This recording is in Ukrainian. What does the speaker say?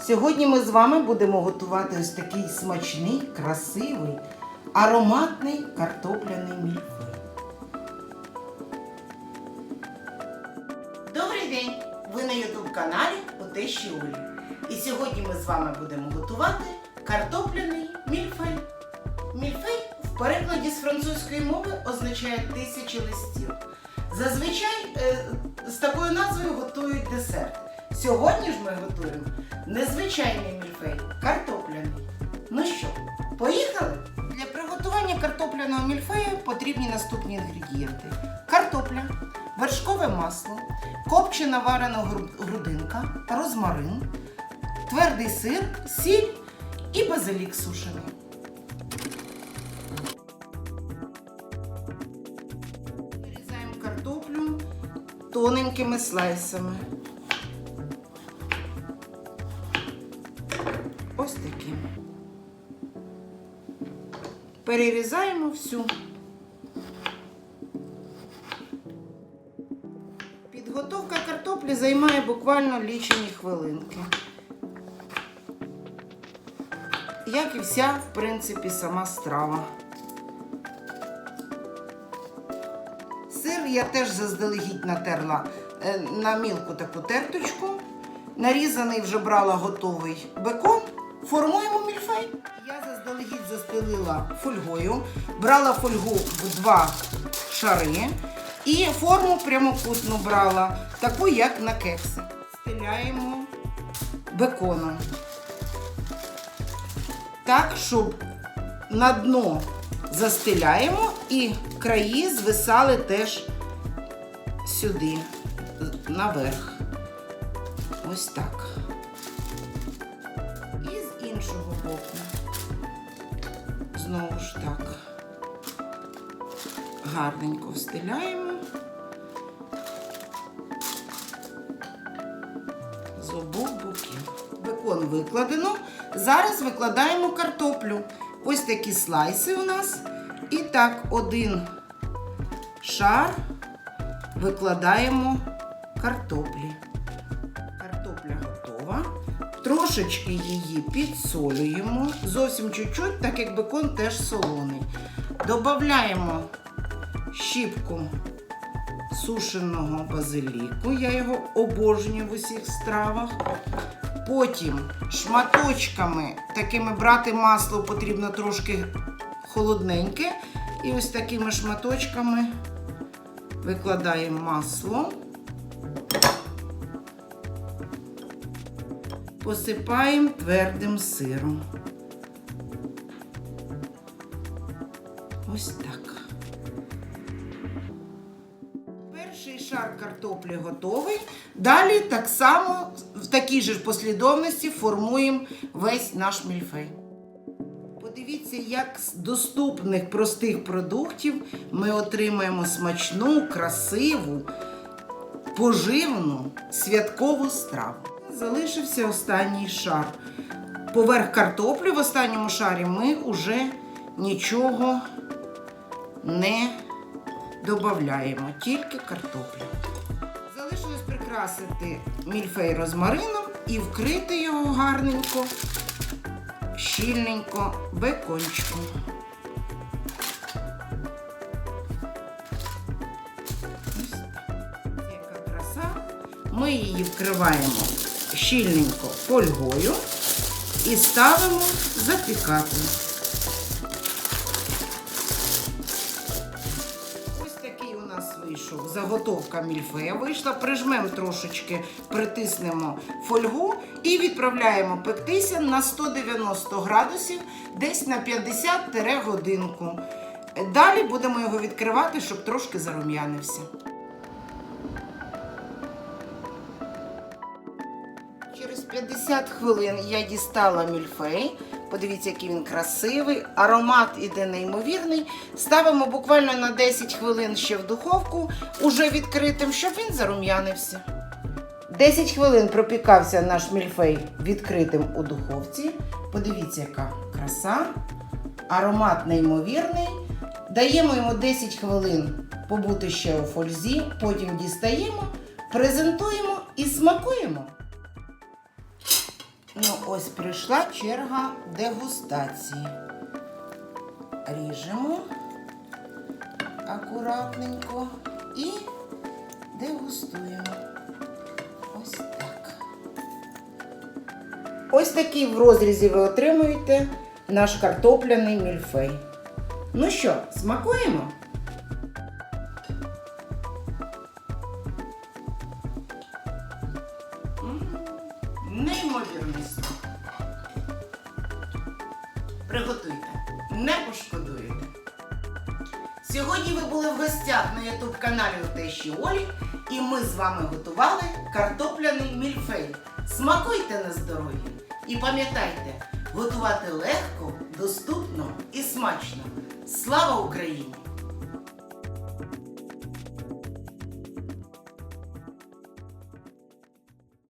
Сьогодні ми з вами будемо готувати ось такий смачний, красивий, ароматний картопляний мільфей. Добрий день! Ви на Ютуб каналі у Тещі Олі. І сьогодні ми з вами будемо готувати картопляний мільфей. Мільфей в перекладі з французької мови означає тисячі листів. Зазвичай е, з такою назвою готують десерт. Сьогодні ж ми готуємо незвичайний мільфей картопляний. Ну що, поїхали? Для приготування картопляного мільфею потрібні наступні інгредієнти: картопля, вершкове масло, копчена варена грудинка, розмарин, твердий сир, сіль і базилік сушений. Нарізаємо картоплю тоненькими слайсами. Перерізаємо всю. Підготовка картоплі займає буквально лічені хвилинки. Як і вся, в принципі, сама страва. Сир я теж заздалегідь натерла е, на мілку таку терточку. Нарізаний вже брала готовий бекон. Формуємо мільфей. Я заздалегідь застелила фольгою, брала фольгу в два шари і форму прямокутну брала, таку як на кекси. Стеляємо беконом. Так, щоб на дно застеляємо і краї звисали теж сюди, наверх. Ось так. Іншого боку. Знову ж так. Гарненько встиляємо. З обох боків. Бекон викладено. Зараз викладаємо картоплю. Ось такі слайси у нас. І так, один шар викладаємо картоплі. Трошечки її підсолюємо. Зовсім чуть-чуть, так як бекон теж солоний. Добавляємо щіпку сушеного базиліку. Я його обожнюю в усіх стравах. Потім шматочками такими брати масло потрібно трошки холодненьке. І ось такими шматочками викладаємо масло. Посипаємо твердим сиром. Ось так. Перший шар картоплі готовий. Далі так само в такій же послідовності формуємо весь наш мільфей. Подивіться, як з доступних простих продуктів ми отримаємо смачну, красиву, поживну святкову страву. Залишився останній шар. Поверх картоплі в останньому шарі ми вже нічого не додаємо, тільки картоплю. Залишилось прикрасити мільфей розмарином і вкрити його гарненько, щільненько бекончиком. Ось краса. Ми її вкриваємо щільненько фольгою і ставимо запікати. Ось такий у нас вийшов заготовка мільфея. Вийшла, прижмемо трошечки, притиснемо фольгу і відправляємо пектися на 190 градусів десь на 50 годинку. Далі будемо його відкривати, щоб трошки зарум'янився. Через 50 хвилин я дістала мільфей. Подивіться, який він красивий. Аромат іде неймовірний. Ставимо буквально на 10 хвилин ще в духовку, уже відкритим, щоб він зарум'янився. 10 хвилин пропікався наш мільфей відкритим у духовці. Подивіться, яка краса. Аромат неймовірний. Даємо йому 10 хвилин побути ще у фользі, потім дістаємо, презентуємо і смакуємо. Ну, ось прийшла черга дегустації. Ріжемо акуратненько і дегустуємо. Ось так. Ось такий в розрізі ви отримуєте наш картопляний мільфей. Ну що, смакуємо? Неймовірний. Приготуйте, не пошкодуєте. Сьогодні ви були в гостях на ютуб каналі у Тещі Олі, і ми з вами готували картопляний мільфей. Смакуйте на здоров'я і пам'ятайте, готувати легко, доступно і смачно. Слава Україні!